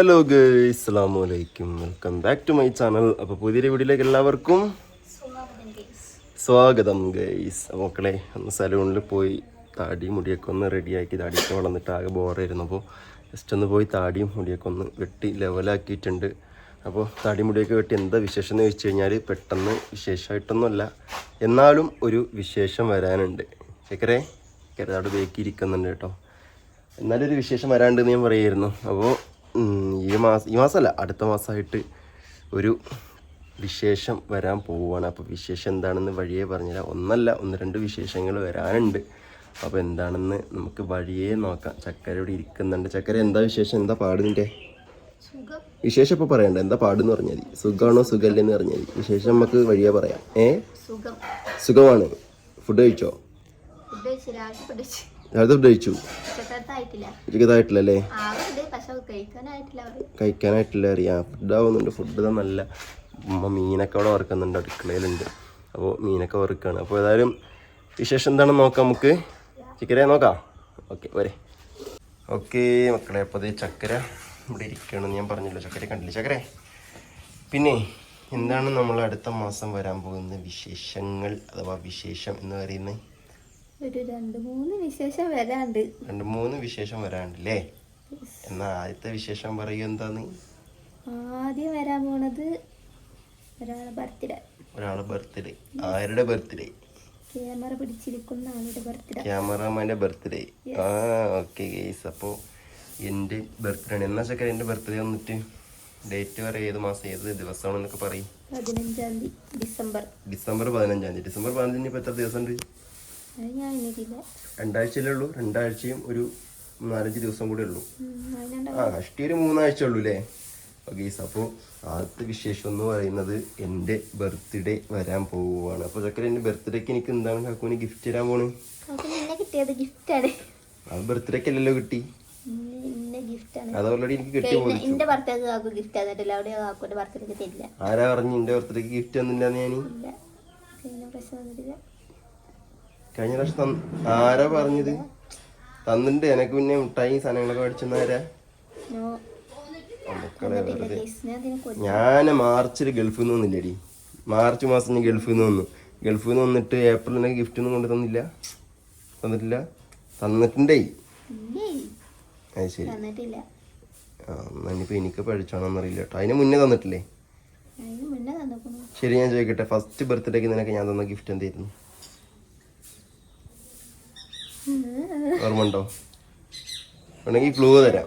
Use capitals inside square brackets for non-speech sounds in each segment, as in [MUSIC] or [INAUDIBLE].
Hello guys അസ്സാം വലൈക്കും welcome back to my channel അപ്പോൾ പുതിയൊരു വീഡിയോയിലേക്ക് എല്ലാവർക്കും സ്വാഗതം ഗൈസ് മക്കളെ ഒന്ന് സലൂണിൽ പോയി താടി മുടിയൊക്കെ ഒന്ന് റെഡിയാക്കി താടിയൊക്കെ വളർന്നിട്ട് ആകെ ബോറായിരുന്നു അപ്പോൾ ജസ്റ്റ് ഒന്ന് പോയി താടിയും മുടിയൊക്കെ ഒന്ന് വെട്ടി ലെവലാക്കിയിട്ടുണ്ട് അപ്പോൾ താടി മുടിയൊക്കെ വെട്ടി എന്താ വിശേഷം എന്ന് ചോദിച്ചു കഴിഞ്ഞാൽ പെട്ടെന്ന് വിശേഷമായിട്ടൊന്നുമല്ല എന്നാലും ഒരു വിശേഷം വരാനുണ്ട്. ചക്കരെ കരുതാട് ബേക്കിയിരിക്കുന്നുണ്ട് കേട്ടോ. എന്നാലൊരു വിശേഷം വരാണ്ടെന്ന് ഞാൻ പറയായിരുന്നു. അപ്പോൾ ഈ മാസം ഈ മാസമല്ല അടുത്ത മാസമായിട്ട് ഒരു വിശേഷം വരാൻ പോവുകയാണ് അപ്പോൾ വിശേഷം എന്താണെന്ന് വഴിയേ പറഞ്ഞില്ല ഒന്നല്ല ഒന്ന് രണ്ട് വിശേഷങ്ങൾ വരാനുണ്ട്. അപ്പോൾ എന്താണെന്ന് നമുക്ക് വഴിയേ നോക്കാം. ചക്കര ഇവിടെ ഇരിക്കുന്നുണ്ട്. ചക്കര എന്താ വിശേഷം? എന്താ പാടിന്റെ വിശേഷം ഇപ്പോൾ പറയണ്ട. എന്താ പാടെന്ന് പറഞ്ഞാൽ മതി സുഖമാണോ സുഖമല്ലെന്ന് പറഞ്ഞാൽ മതി വിശേഷം നമുക്ക് വഴിയേ പറയാം. ഏ? സുഖം. സുഖമാണ്. ഫുഡ് കഴിച്ചോ? രാവിലെ ഫുഡ് കഴിച്ച് ഉച്ചക്കത്തായിട്ടില്ല കഴിക്കാനായിട്ടില്ല അറിയാം. ഫുഡ് ആവുന്നുണ്ട് ഫുഡ് നല്ല ഉമ്മ മീനൊക്കെ അവിടെ വറുക്കുന്നുണ്ട്. അടുക്കളയിലുണ്ട്. അപ്പോൾ മീനൊക്കെ വറുക്കാണ്. അപ്പോൾ ഏതായാലും വിശേഷം എന്താണെന്ന് നോക്കാം നമുക്ക്? ചിക്കരെ നോക്കാം? ഓക്കെ വരെ. ഓക്കെ മക്കളെ അപ്പോൾ അതേ ചക്കര ഇവിടെ ഇരിക്കുകയാണെന്ന് ഞാൻ പറഞ്ഞല്ലോ ചക്കര കണ്ടില്ല? ചക്കര? പിന്നെ എന്താണ് നമ്മൾ അടുത്ത മാസം വരാൻ പോകുന്ന വിശേഷങ്ങൾ അഥവാ വിശേഷം എന്ന് പറയുന്നത്? ഒരു രണ്ട് മൂന്ന് വിശേഷം വരാണ്ട്. രണ്ട് മൂന്ന് വിശേഷം വരാണ്ടല്ലേ? എന്നാ ആദ്യത്തെ വിശേഷം പറയൂ എന്താന്ന്? ആദ്യം വരാൻ പോണത് ഒരാളെ ബർത്ത്ഡേ. ഒരാളെ ബർത്ത്ഡേ. ആരുടെ ബർത്ത്ഡേ? ക്യാമറ പിടിച്ചിരിക്കുന്ന ആളുടെ ബർത്ത്ഡേ. ക്യാമറമാന്റെ ബർത്ത്ഡേ. ആ ഓക്കെ ഗൈസ്. അപ്പോൾ എന്റെ ബർത്ത്ഡേ ആണ്. എന്നാ ചക്കര എന്റെ ബർത്ത്ഡേ വന്നിട്ട് ഡേറ്റ് പറയാം ഏത് മാസം ഏത് ദിവസമാണെന്നൊക്കെ പറയും. പതിനഞ്ചാം തീയതി ഡിസംബർ. ഡിസംബർ പതിനഞ്ചാം തീയതി. ഡിസംബർ പതിനഞ്ചിന് ഇപ്പോൾ എത്ര ദിവസം രണ്ടാഴ്ചയല്ലേ ഉള്ളൂ. രണ്ടാഴ്ചയും ഒരു നാലഞ്ച് ദിവസം കൂടെ ഉള്ളൂ. ആ അഷ്ടി ഒരു മൂന്നാഴ്ച ഉള്ളൂ അല്ലേ ഗെയ്സ് അപ്പോൾ ആദ്യത്തെ വിശേഷം എന്ന് പറയുന്നത് എന്റെ ബർത്ത്ഡേ വരാൻ പോവുകയാണ് അപ്പോൾ ചക്കര എന്റെ ബർത്ത്ഡേക്ക് എനിക്ക് എന്താണ് കാക്കുവിന് ഗിഫ്റ്റ് തരാൻ പോണ്? അത് ബർത്ത്ഡേക്ക് അല്ലല്ലോ കിട്ടി? അത് ഓൾറെഡി എനിക്ക് കിട്ടി ആരാ പറഞ്ഞു എന്റെ ബർത്ത്ഡേക്ക് ഗിഫ്റ്റ് തന്നില്ല ഞാൻ കഴിഞ്ഞ പ്രാവശ്യം ആരാ പറഞ്ഞത്? തന്നിട്ടുണ്ട്. എനക്ക് പിന്നെ മിഠായി സാധനങ്ങളൊക്കെ മേടിച്ചെന്ന ആരാ നോ. ആ മക്കളെ വെറുതെ. ഞാൻ മാർച്ചിൽ ഗൾഫിൽ നിന്ന് വന്നില്ലേടി. മാർച്ച് മാസം ഞാൻ ഗൾഫിൽ നിന്ന് വന്നു. ഗൾഫിൽ നിന്ന് വന്നിട്ട് ഏപ്രിൽ എനിക്ക് ഗിഫ്റ്റ് ഒന്നും കൊണ്ട് തന്നില്ല. തന്നിട്ടില്ല. തന്നിട്ടുണ്ടേ. അത് ശരി. ആ എനിക്ക് പഴിച്ചാണെന്നറിയില്ല കേട്ടോ അതിന് മുന്നേ തന്നിട്ടില്ലേ? ശരി ഞാൻ ചോദിക്കട്ടെ. ഫസ്റ്റ് ബർത്ത്ഡേക്ക് നിനക്ക് ഞാൻ തന്ന ഗിഫ്റ്റ് എന്തായിരുന്നു? ഓർമ്മ ഉണ്ടോ വേണമെങ്കിൽ ക്ലൂ തരാം.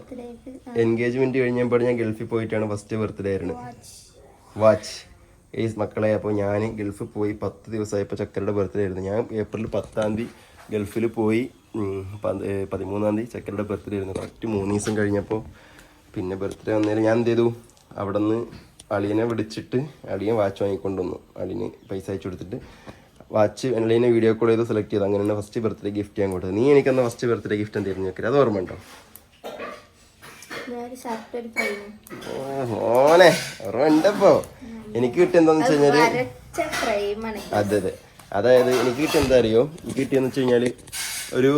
എൻഗേജ്മെന്റ് കഴിഞ്ഞപ്പോൾ ഞാൻ ഗൾഫിൽ പോയിട്ടാണ് ഫസ്റ്റ് ബർത്ത്ഡേ ആയിരുന്നു വാച്ച് ഈ ഏസ് മക്കളെ അപ്പോൾ ഞാൻ ഗൾഫിൽ പോയി പത്ത് ദിവസമായപ്പോൾ ചക്കരയുടെ ബർത്ത്ഡേ ആയിരുന്നു. ഞാൻ ഏപ്രിൽ പത്താം തീയതി ഗൾഫിൽ പോയി പതിമൂന്നാം തീയതി ചക്കരയുടെ ബർത്ത്ഡേ ആയിരുന്നു. കറക്റ്റ് മൂന്ന് ദിവസം കഴിഞ്ഞപ്പോൾ പിന്നെ ബർത്ത്ഡേ വന്നേരം ഞാൻ എന്ത് ചെയ്തു? അവിടെ നിന്ന് അളിയനെ വിളിച്ചിട്ട് അളിയൻ വാച്ച് വാങ്ങിക്കൊണ്ടുവന്നു. അളിന് അളിയന് പൈസ അയച്ചു കൊടുത്തിട്ട്. വാച്ച് അളിയനെ വീഡിയോ കോൾ ചെയ്ത് സെലക്ട് ചെയ്ത് തന്നെ ഫസ്റ്റ് ബർത്ത്ഡേ ഗിഫ്റ്റ് ഞാൻ കൊടുത്തത്. നീ എനിക്കന്ന് ഫസ്റ്റ് ബർത്ത്ഡേ ഗിഫ്റ്റ് എന്തായിരുന്നു വെക്കരുത് അത് ഓർമ്മ ഉണ്ടോ ഒരു മോനെ ഓർമ്മ ഉണ്ടപ്പോ എനിക്ക് കിട്ടിയ എന്താന്ന് വെച്ച് കഴിഞ്ഞാൽ അതെ അതെ അതായത് എനിക്ക് കിട്ടിയ എന്താ അറിയോ? എനിക്ക് കിട്ടിയെന്ന് വെച്ച് കഴിഞ്ഞാൽ ഒരു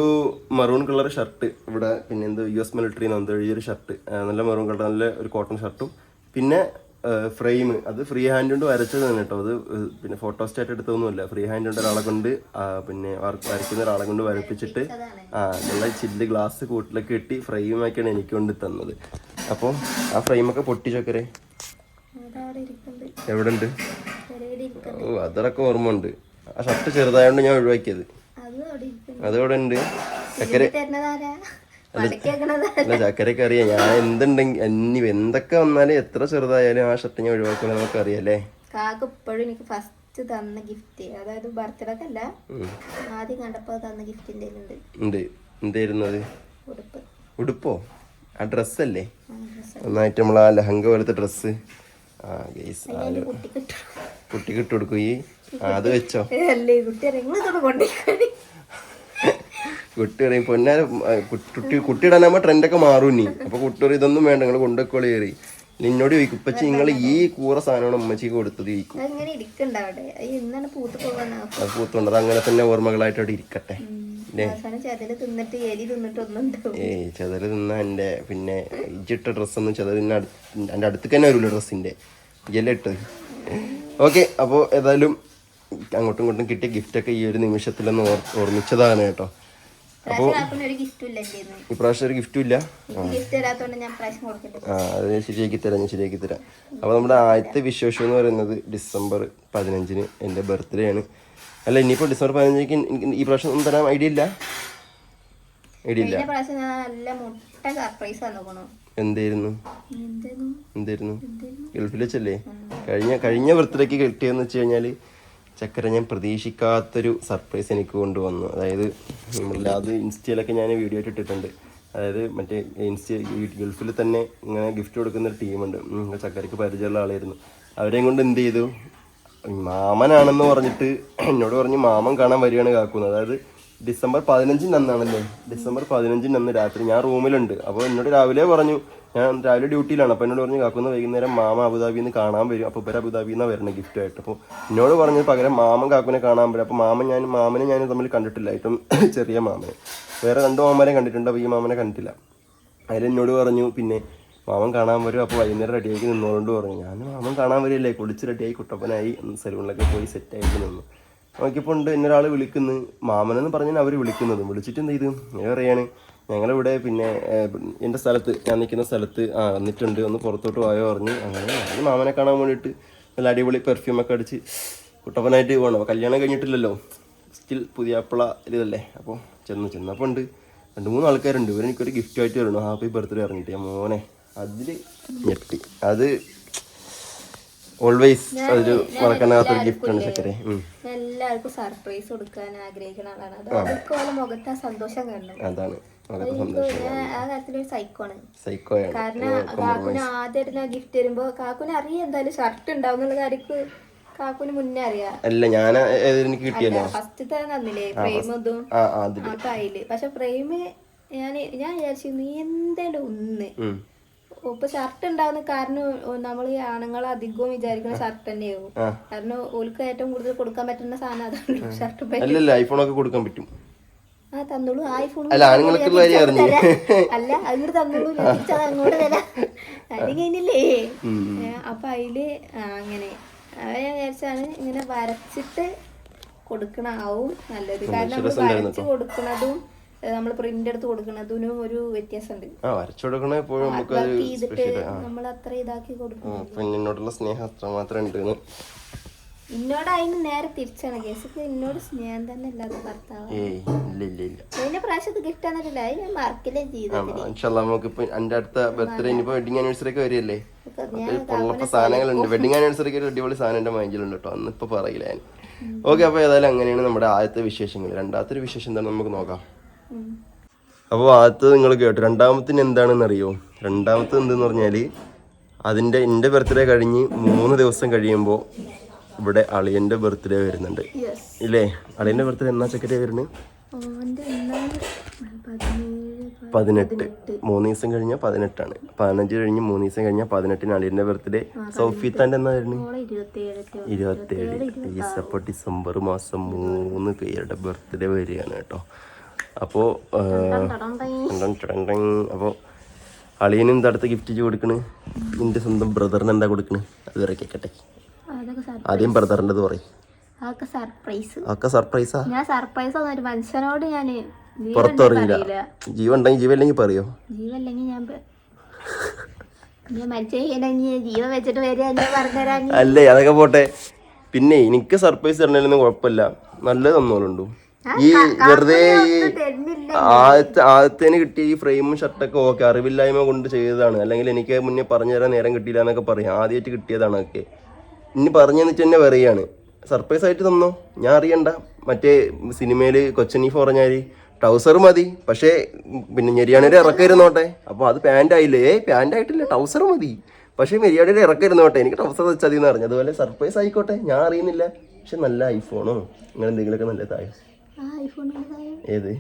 മറൂൺ കളർ ഷർട്ട് ഇവിടെ പിന്നെ എന്ത് യു എസ് മിലിറ്ററി എന്തോ എഴുതിയൊരു ഷർട്ട് നല്ല മറൂൺ കളർ നല്ല ഒരു കോട്ടൺ ഷർട്ടും പിന്നെ ഫ്രെയിം അത് ഫ്രീ ഹാൻഡ് കൊണ്ട് വരച്ചത് തന്നെ കേട്ടോ. അത് പിന്നെ ഫോട്ടോ സ്റ്റാറ്റ് എടുത്തൊന്നുമില്ല ഫ്രീ ഹാൻഡ് കൊണ്ട് ഒരാളെ കൊണ്ട് പിന്നെ വര- വരയ്ക്കുന്ന ഒരാളെ കൊണ്ട് വരപ്പിച്ചിട്ട് ആ നല്ല ചില്ല് ഗ്ലാസ് കൂട്ടിലൊക്കെ കെട്ടി ഫ്രെയിമാക്കിയാണ് എനിക്ക് കൊണ്ട് തന്നത്. അപ്പോൾ ആ ഫ്രെയിമൊക്കെ പൊട്ടിച്ചൊക്കെ എവിടെ ഉണ്ട് ഓ അതൊക്കെ ഓർമ്മ ഉണ്ട് ആ ഷർട്ട് ചെറുതായോണ്ട് ഞാൻ ഒഴിവാക്കിയത്. അതവിടെ ഉണ്ട് ചക്കര അല്ല ചക്കരക്ക് അറിയാം. ഞാൻ എന്തുണ്ടെങ്കിൽ എന്നി എന്തൊക്കെ വന്നാലും എത്ര ചെറുതായാലും ആ ഷർട്ട് ഞാൻ ഒഴിവാക്കുന്ന നമുക്ക് അറിയാല്ലേ കാക്ക ഇപ്പോഴും എനിക്ക് ഫസ്റ്റ് തന്ന ഗിഫ്റ്റ് അതായത് ബർത്ത്ഡേക്ക് അല്ല ആദ്യം കണ്ടപ്പോ തന്ന ഗിഫ്റ്റ് ഉണ്ട് എന്തായിരുന്നു അത്? ഉടുപ്പ്. ഉടുപ്പോ? ആ ഡ്രസ്സല്ലേ. ഒന്നായിട്ട് നമ്മൾ ആ ലഹങ്ക പോലത്തെ ഡ്രസ്സ് ആ ഗെയ്സ് ആ അതിന് കുട്ടി കിട്ടും കുട്ടിക്ക് ഇട്ട് കൊടുക്കും ഈ. അത് വെച്ചോ. അല്ലേ കുട്ടി നിങ്ങൾ കുട്ടി പറയും പൊന്നാര കുട്ടി കുട്ടി ഇടാനാകുമ്പോൾ ട്രെൻഡൊക്കെ മാറും ഇനി. അപ്പൊ കുട്ടി പറയും ഇതൊന്നും വേണ്ട നിങ്ങൾ കൊണ്ടുപോയി കയറി. നിന്നോട് ചോദിക്കും ഇപ്പച്ചി നിങ്ങൾ ഈ കൂറ സാധനമാണ് ഉമ്മച്ചിക്ക് കൊടുത്തത്? ചോദിക്കും. അത് പൂത്തുണ്ടത് പൂത്തുണ്ട് അത് അങ്ങനെ തന്നെ ഓർമ്മകളായിട്ട് അവിടെ ഇരിക്കട്ടെ. ഏയ് ചെതൽ തിന്ന എന്റെ പിന്നെ ഇജിട്ട ഡ്രസ്സൊന്നും ചെതൽ തിന്ന എന്റെ അടുത്തേക്ക് തന്നെ വരില്ല ഡ്രസ്സിന്റെ. ജെല്ല ഇട്ടത്. ഓക്കെ അപ്പോൾ ഏതായാലും അങ്ങോട്ടും ഇങ്ങോട്ടും കിട്ടിയ ഗിഫ്റ്റൊക്കെ ഈ ഒരു നിമിഷത്തിലൊന്ന് ഓർ ഓർമ്മിച്ചതാണ് കേട്ടോ. ഇപ്രാവശ്യം ഒരു ഗിഫ്റ്റും ഇല്ല ആ. അത് ഞാൻ ശരിയാക്കി തരാം ഞാൻ ശരിയാക്കി തരാം. അപ്പോൾ നമ്മുടെ ആദ്യത്തെ വിശേഷം എന്ന് പറയുന്നത് ഡിസംബർ പതിനഞ്ചിന് എന്റെ ബർത്ത്ഡേ ആണ്. അല്ല ഇനിയിപ്പോൾ ഡിസംബർ പതിനഞ്ചിലേക്ക് ഈ പ്രാവശ്യം ഒന്നും തരാൻ ഐഡിയ ഇല്ല? ഐഡിയ ഇല്ല. എന്തായിരുന്നു എന്തായിരുന്നു എന്തായിരുന്നു ഗൾഫിൽ വെച്ചല്ലേ? കഴിഞ്ഞ കഴിഞ്ഞ ബർത്ത്ഡേക്ക് കിട്ടിയെന്ന് വെച്ച് കഴിഞ്ഞാൽ ചക്കര ഞാൻ പ്രതീക്ഷിക്കാത്തൊരു സർപ്രൈസ് എനിക്ക് കൊണ്ടുവന്നു. അതായത് നമ്മളിൽ അത് ഇൻസ്റ്റയിലൊക്കെ ഞാൻ വീഡിയോ ആയിട്ട് ഇട്ടിട്ടുണ്ട്. അതായത് മറ്റേ ഇൻസ്റ്റ ഗൾഫിൽ തന്നെ ഇങ്ങനെ ഗിഫ്റ്റ് കൊടുക്കുന്ന ഒരു ടീമുണ്ട് ചക്കരയ്ക്ക് പരിചയമുള്ള ആളായിരുന്നു. അവരെയും കൊണ്ട് എന്ത് ചെയ്തു? മാമനാണെന്ന് പറഞ്ഞിട്ട് [CLEARS THROAT] എന്നോട് പറഞ്ഞ് മാമൻ കാണാൻ വരികയാണ് കാക്കുന്നത് അതായത് ഡിസംബർ പതിനഞ്ചിന് അന്നാണല്ലേ? ഡിസംബർ പതിനഞ്ചിന് അന്ന് രാത്രി ഞാൻ റൂമിലുണ്ട്. അപ്പോൾ എന്നോട് രാവിലെ പറഞ്ഞു ഞാൻ രാവിലെ ഡ്യൂട്ടിയിലാണ്. അപ്പോൾ എന്നോട് പറഞ്ഞു കാക്കുന്ന വൈകുന്നേരം മാമ അബുദാബിയിൽ നിന്ന് കാണാൻ വരും. അപ്പോൾ ഇവർ അബുദാബിയിൽ വരുന്നത് ഗിഫ്റ്റ് ആയിട്ട്. അപ്പോൾ എന്നോട് പറഞ്ഞു പകരം മാമൻ കാക്കുനെ കാണാൻ വരും. അപ്പോൾ മാമൻ ഞാൻ മാമനെ ഞാൻ തമ്മിൽ കണ്ടിട്ടില്ല. ഏറ്റവും ചെറിയ മാമനെ. വേറെ രണ്ട് മാമനെ കണ്ടിട്ടുണ്ട് അപ്പോൾ ഈ മാമനെ കണ്ടിട്ടില്ല. അതിൽ എന്നോട് പറഞ്ഞു പിന്നെ മാമൻ കാണാൻ വരും. അപ്പോൾ വൈകുന്നേരം റെഡിയാക്കി നിന്നോണ്ട് പറഞ്ഞു. ഞാൻ മാമൻ കാണാൻ വരില്ലേ കുളിച്ച് റെഡിയായി കുട്ടപ്പനായി സലൂണിലൊക്കെ പോയി സെറ്റായിട്ട് നിന്നു. നോക്കിയപ്പോൾ ഉണ്ട് എന്നൊരാൾ വിളിക്കുന്നു. മാമനെന്ന് പറഞ്ഞാൽ അവർ വിളിക്കുന്നത്. വിളിച്ചിട്ട് എന്ത് ചെയ്തു? ഞാൻ പറയാണ് ഞങ്ങളിവിടെ പിന്നെ എന്റെ സ്ഥലത്ത് ഞാൻ നിൽക്കുന്ന സ്ഥലത്ത് ആ വന്നിട്ടുണ്ട്. ഒന്ന് പുറത്തോട്ട് പോയോ പറഞ്ഞു അങ്ങനെ മാമനെ കാണാൻ വേണ്ടിയിട്ട് നല്ല അടിപൊളി പെർഫ്യൂമൊക്കെ അടിച്ച് കുട്ടപ്പനായിട്ട് പോകണം. കല്യാണം കഴിഞ്ഞിട്ടില്ലല്ലോ. സ്റ്റിൽ പുതിയ അപ്പള ഇതല്ലേ? അപ്പോൾ ചെന്നു. ചെന്നപ്പോൾ ഉണ്ട്. രണ്ട് മൂന്ന് ആൾക്കാരുണ്ട്. ഇവരെനിക്കൊരു ഗിഫ്റ്റായിട്ട് വരണം ഹാപ്പി ബർത്ത്ഡേ പറഞ്ഞിട്ട്. മോനെ അതിൽ ഞെട്ടി. അത് ഓൾവേസ് അതൊരു മറക്കാനാകാത്തൊരു ഗിഫ്റ്റാണ് ചക്കരെ. എല്ലാവർക്കും സർപ്രൈസ് കൊടുക്കാൻ ആഗ്രഹിക്കുന്ന ആളാണ്. അതൊക്കെ മുഖത്ത് ആ സന്തോഷം കാണണം. അതാണ്. കാക്കുന് ആദ്യമായിട്ട് ഗിഫ്റ്റ് തരുമ്പോ കാക്കുന് അറിയാം എന്തായാലും ഷർട്ട് ഉണ്ടാവും എന്നുള്ള കാര്യക്ക് കാക്കുന് മുന്നേ അറിയാം. അല്ല ഞാൻ എനിക്ക് കിട്ടിയല്ലോ? ഫസ്റ്റ് തന്നെ തന്നില്ലേ? ഫ്രെയിം പക്ഷെ ഫ്രെയിം ഞാൻ ഞാൻ വിചാരിച്ചു നീ എന്തായാലും ഒന്ന്. ഇപ്പൊ ഷർട്ട് ഉണ്ടാവുന്ന കാരണം നമ്മൾ ഈ ആണുങ്ങൾ അധികവും വിചാരിക്കുന്ന ഷർട്ട് തന്നെയാവും. കാരണം ഓൾക്ക് ഏറ്റവും കൂടുതൽ കൊടുക്കാൻ പറ്റുന്ന സാധനം അതാണ് ഷർട്ട് അല്ലല്ല ഐഫോണൊക്കെ കൊടുക്കാൻ പറ്റും. ആ തന്നോളൂ. ഐഫോൺ അല്ല, ആണുങ്ങൾക്ക് അല്ല അങ്ങോട്ട് തന്നോളൂ. ഞാൻ അങ്ങോട്ട് തരാം. അത് കഴിഞ്ഞില്ലേ? അപ്പൊ അതിൽ അങ്ങനെ. അവരെ വിചാരിച്ചാണ് ഇങ്ങനെ വരച്ചിട്ട് കൊടുക്കണ ആവും നല്ലത്. കാരണം നമ്മൾ വരച്ച് കൊടുക്കണതും നമ്മൾ പ്രിന്റ് എടുത്ത് കൊടുക്കണതിനും ഒരു വ്യത്യാസമുണ്ട്. ആ വരച്ചു കൊടുക്കണ എപ്പോഴും നമുക്ക് ചെയ്തിട്ട് നമ്മൾ അത്ര ഇതാക്കി കൊടുക്കും പിന്നെ എന്നോടുള്ള സ്നേഹം അത്രമാത്രം ഉണ്ട് എന്ന് എന്നോട് അതിന് നേരെ തിരിച്ചാണ്. കേസൊക്കെ എന്നോട് സ്നേഹം തന്നെ അല്ലാതെ ഭർത്താവ് കഴിഞ്ഞ പ്രാവശ്യത്ത് ഗിഫ്റ്റ് തന്നിട്ടില്ല. അത് ഞാൻ മറക്കില്ലേ ചെയ്തത് നമുക്കിപ്പോ എന്റെ അടുത്ത ബർത്ത്ഡേ ഇനിയിപ്പോ വെഡിങ് ആനിവേഴ്സറി ഒക്കെ ഈ പൊള്ളപ്പ സാധനങ്ങളുണ്ട്. വെഡിങ് ആനിവേഴ്സറിക്ക് ഒരു അടിപൊളി സാധനം എന്റെ മൈൻഡിലുണ്ട് കേട്ടോ അന്ന് ഇപ്പൊ പറയില്ല ഞാൻ. ഓക്കെ അപ്പൊ ഏതായാലും അങ്ങനെയാണ് നമ്മുടെ ആദ്യത്തെ വിശേഷങ്ങൾ. രണ്ടാമത്തെ ഒരു വിശേഷം എന്താണ് നമുക്ക് നോക്കാം. അപ്പോൾ ആദ്യത്തെ നിങ്ങൾ കേട്ടു. രണ്ടാമത്തിന് എന്താണെന്ന് അറിയോ രണ്ടാമത്തെ എന്തെന്ന് പറഞ്ഞാൽ അതിന്റെ എന്റെ ബർത്ത്ഡേ കഴിഞ്ഞ് മൂന്ന് ദിവസം കഴിയുമ്പോൾ ഇവിടെ അളിയന്റെ ബർത്ത്ഡേ വരുന്നുണ്ട്. ഇല്ലേ? അളിയന്റെ ബർത്ത്ഡേ എന്നാ ചെക്കറ്റേ വരുന്നത് പതിനെട്ട്. മൂന്ന് ദിവസം കഴിഞ്ഞാൽ പതിനെട്ടാണ്. പതിനഞ്ച് കഴിഞ്ഞ് മൂന്ന് ദിവസം കഴിഞ്ഞാൽ പതിനെട്ടിന് അളിയന്റെ ബർത്ത്ഡേ സൗഫീത്താന്റെ എന്നാ വരുന്നത് ഇരുപത്തേഴ് അപ്പോൾ ഡിസംബർ മാസം മൂന്ന് പേരുടെ ബർത്ത്ഡേ വരികയാണ് കേട്ടോ. അപ്പോൾ അപ്പോൾ അളിയന് എന്താ അടുത്ത ഗിഫ്റ്റ് കൊടുക്കണ്? നിന്റെ സ്വന്തം ബ്രദറിന് എന്താ കൊടുക്കണ്? അത് വരെ കേക്കട്ടെ. അതൊക്കെ സർ- ആദ്യം ബ്രദറിന്റെത് പറയും. അതൊക്കെ സർപ്രൈസ് അതൊക്കെ സർപ്രൈസാ ഞാൻ സർപ്രൈസ് ഒരു മനുഷ്യനോട് ഞാൻ പുറത്തറിയില്ല. ജീവ ഉണ്ടെങ്കിൽ ഇല്ലെങ്കിൽ പറയോ? ജീവല്ലെങ്കിൽ ഞാൻ അല്ലേ അതൊക്കെ പോട്ടെ. പിന്നെ എനിക്ക് സർപ്രൈസ് തരണേലൊന്നും കുഴപ്പമില്ല. നല്ലത് തന്നോലുണ്ടു ഈ വെറുതെ ഈ ആദ്യത്തെ ആദ്യത്തേന് കിട്ടിയ ഈ ഫ്രെയിമും ഷർട്ടൊക്കെ ഓക്കെ അറിവില്ലായ്മ കൊണ്ട് ചെയ്തതാണ്. അല്ലെങ്കിൽ എനിക്ക് മുന്നേ പറഞ്ഞു തരാൻ നേരം കിട്ടിയില്ല എന്നൊക്കെ പറയും. ആദ്യമായിട്ട് കിട്ടിയതാണ് ഒക്കെ ഇനി പറഞ്ഞെന്ന് വെച്ച് തന്നെ പറയാണ് സർപ്രൈസ് ആയിട്ട് തന്നോ? ഞാൻ അറിയണ്ട. മറ്റേ സിനിമയിൽ കൊച്ചനീഫ് പറഞ്ഞാൽ ട്രൗസർ മതി. പക്ഷേ പിന്നെ ഞെരിയാണൊരു ഇറക്കരുന്നോട്ടെ അപ്പോൾ അത് പാന്റ് ആയില്ലേ? ഏ പാന്റ് ആയിട്ടില്ല. ട്രൗസർ മതി. പക്ഷേ മെരിയാടിയുടെ ഇറക്കരുന്നോട്ടെ എനിക്ക് ട്രൗസർ വെച്ചാൽ മതി എന്ന് പറഞ്ഞു. അതുപോലെ സർപ്രൈസ് ആയിക്കോട്ടെ. ഞാൻ അറിയുന്നില്ല. പക്ഷെ നല്ല ഐഫോണോ അങ്ങനെ എന്തെങ്കിലുമൊക്കെ നല്ലതായോ. ഏത്?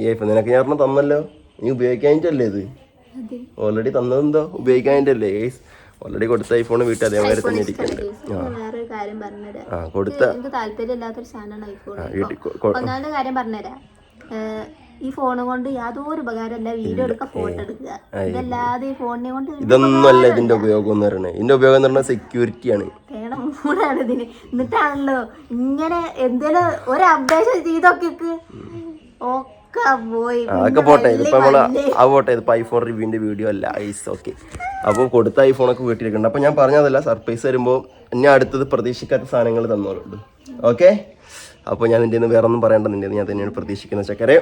ഈ ഐഫോൺ നിനക്ക് ഞാൻ പറഞ്ഞ തന്നല്ലോ. നീ ഉപയോഗിക്കാനിട്ടല്ലേ ഇത്? ഓൾറെഡി തന്നതെന്തോ? ഉപയോഗിക്കാനിട്ടല്ലേ അല്ലേ ഓൾറെഡി കൊടുത്ത ഐഫോൺ വീട്ടിൽ അതേമാതിരി തന്നെ ഇരിക്കുന്നുണ്ട് വേറൊരു കാര്യം പറഞ്ഞുതരാം. ആ കൊടുത്ത താല്പര്യം ഇല്ലാത്തൊരു സാധനമാണ് ഐഫോൺ ഒന്നാമത്തെ കാര്യം പറഞ്ഞുതരാം. ഈ ഫോൺ കൊണ്ട് യാതൊരു ഉപകാരമല്ല വീഡിയോ എടുക്കുക. ഫോട്ടോ എടുക്കുക ഇതല്ലാതെ ഈ ഫോണിനെ കൊണ്ട് ഇതൊന്നുമല്ല ഇതിന്റെ ഉപയോഗം എന്ന് പറയുന്നത് ഇതിന്റെ ഉപയോഗം എന്ന് പറഞ്ഞാൽ സെക്യൂരിറ്റിയാണ് മൂടാണ് ഇതിന്. എന്നിട്ടാണല്ലോ ഇങ്ങനെ എന്തേലും ഒരു അപ്ഡേഷൻ ചെയ്തൊക്കെ ഒക്കെ പോയി. അതൊക്കെ പോട്ടെ. ഇതിപ്പോ നമ്മൾ പോട്ടെ. ഇതിപ്പോ ഐഫോൺ റിവ്യൂവിന്റെ വീഡിയോ അല്ല. ഐസ് ഓക്കെ അപ്പോൾ കൊടുത്ത ഐഫോണൊക്കെ വീട്ടിലിരിക്കുന്നുണ്ട്. അപ്പോൾ ഞാൻ പറഞ്ഞതല്ല സർപ്രൈസ് വരുമ്പോൾ ഞാൻ അടുത്തത് പ്രതീക്ഷിക്കാത്ത സാധനങ്ങൾ തന്നോളുണ്ട് ഓക്കെ അപ്പോൾ ഞാൻ നിന്റെ വേറെ ഒന്നും പറയേണ്ട. നിന്റെ ഞാൻ തന്നെയാണ് പ്രതീക്ഷിക്കുന്നത് ചക്കരെ.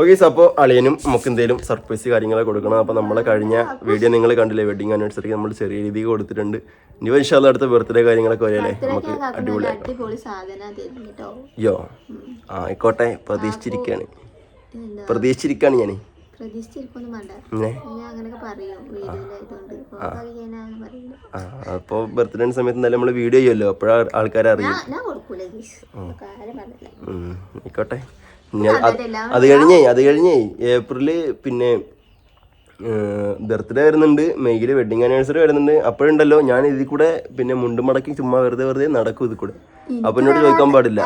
ഓക്കെ സാർ അപ്പോൾ അളിയനും നമുക്ക് എന്തെങ്കിലും സർപ്രൈസ് കാര്യങ്ങളൊക്കെ കൊടുക്കണം. അപ്പോൾ നമ്മളെ കഴിഞ്ഞ വീഡിയോ നിങ്ങൾ കണ്ടില്ലേ വെഡിങ് ആനിവേഴ്സറിക്ക് നമ്മൾ ചെറിയ രീതിക്ക് കൊടുത്തിട്ടുണ്ട്. ഇനി വിശാല അടുത്ത ബർത്ത്ഡേ കാര്യങ്ങളൊക്കെ വരെയല്ലേ നമുക്ക് കാക്കുന്ന അടിപൊളി സാധനം തരുന്നു കേട്ടോ യോ ആ ആയിക്കോട്ടെ പ്രതീക്ഷിച്ചിരിക്കുകയാണ് പ്രതീക്ഷിച്ചിരിക്കുകയാണ് ഞാൻ അപ്പോൾ ബർത്ത്ഡേ സമയത്ത് എന്തായാലും നമ്മൾ വീഡിയോ ചെയ്യുമല്ലോ? അപ്പോഴാ ആൾക്കാർ അറിയും. ആയിക്കോട്ടെ. അത് കഴിഞ്ഞേ അത് കഴിഞ്ഞേ ഏപ്രിൽ പിന്നെ ബർത്ത്ഡേ വരുന്നുണ്ട്. മെയ്യിൽ വെഡിങ് ആനിവേഴ്സറി വരുന്നുണ്ട്. അപ്പോഴുണ്ടല്ലോ ഞാൻ ഇതിൽ കൂടെ പിന്നെ മുണ്ടും മടക്കി ചുമ്മാ വെറുതെ വെറുതെ നടക്കും ഇതിൽ കൂടെ. അപ്പൊ എന്നോട് ചോദിക്കാൻ പാടില്ല.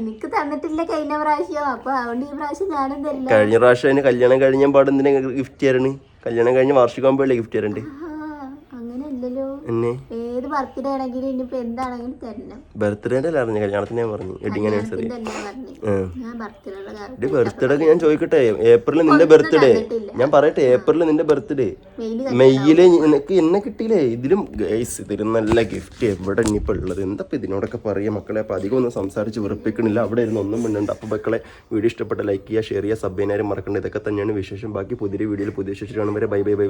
എനിക്ക് തന്നിട്ടില്ല കഴിഞ്ഞ പ്രാവശ്യം. അപ്പൊ അതുകൊണ്ട് ഈ പ്രാവശ്യം ഞാനും തരില്ല. കഴിഞ്ഞ പ്രാവശ്യം അതിന് കല്യാണം കഴിഞ്ഞ പാടെന്തിനാ ഗിഫ്റ്റ് തരണേ കല്യാണം കഴിഞ്ഞ വാർഷികം വാർഷികമാകുമ്പോഴല്ലേ ഗിഫ്റ്റ് തരണ്ടേ എന്നെ? ഏത് ബർത്ത്ഡേ ആണെങ്കിലും ഇനിയിപ്പോ എന്താണെങ്കിലും തരണം. ബർത്ത്ഡേന്റെ അല്ല അറിഞ്ഞ? കല്യാണത്തിന് ഞാൻ പറഞ്ഞു. വെഡിങ് ആനിവേഴ്സറി എന്റെ ബർത്ത്ഡേ ഞാൻ ചോദിക്കട്ടെ? ഏപ്രിൽ നിന്റെ ബർത്ത്ഡേ ഞാൻ പറയട്ടെ ഏപ്രിൽ നിന്റെ ബർത്ത്ഡേ മെയ്യിൽ നിനക്ക് എന്നെ കിട്ടിയില്ലേ? ഇതിലും ഗൈസ് ഇതിലും നല്ല ഗിഫ്റ്റ് എവിടെ ഇനിയിപ്പോ ഉള്ളത്? എന്താ ഇതിനോടൊക്കെ പറയുക മക്കളെ? അപ്പൊ അധികം ഒന്നും സംസാരിച്ച് വെറുപ്പിക്കണില്ല. അവിടെ ഇരുന്ന് ഒന്നും മിണ്ടുണ്ട്. അപ്പൊ മക്കളെ വീഡിയോ ഇഷ്ടപ്പെട്ട ലൈക്ക് ചെയ്യുക ഷെയർ ചെയ്യുക സബ് ചെയ്യാനും മറക്കേണ്ടത് ഇതൊക്കെ തന്നെയാണ് വിശേഷം. ബാക്കി പുതിയ വീഡിയോയിൽ പുതിയ വിശേഷം കാണുമ്പോൾ ബൈ ബൈ ബൈ.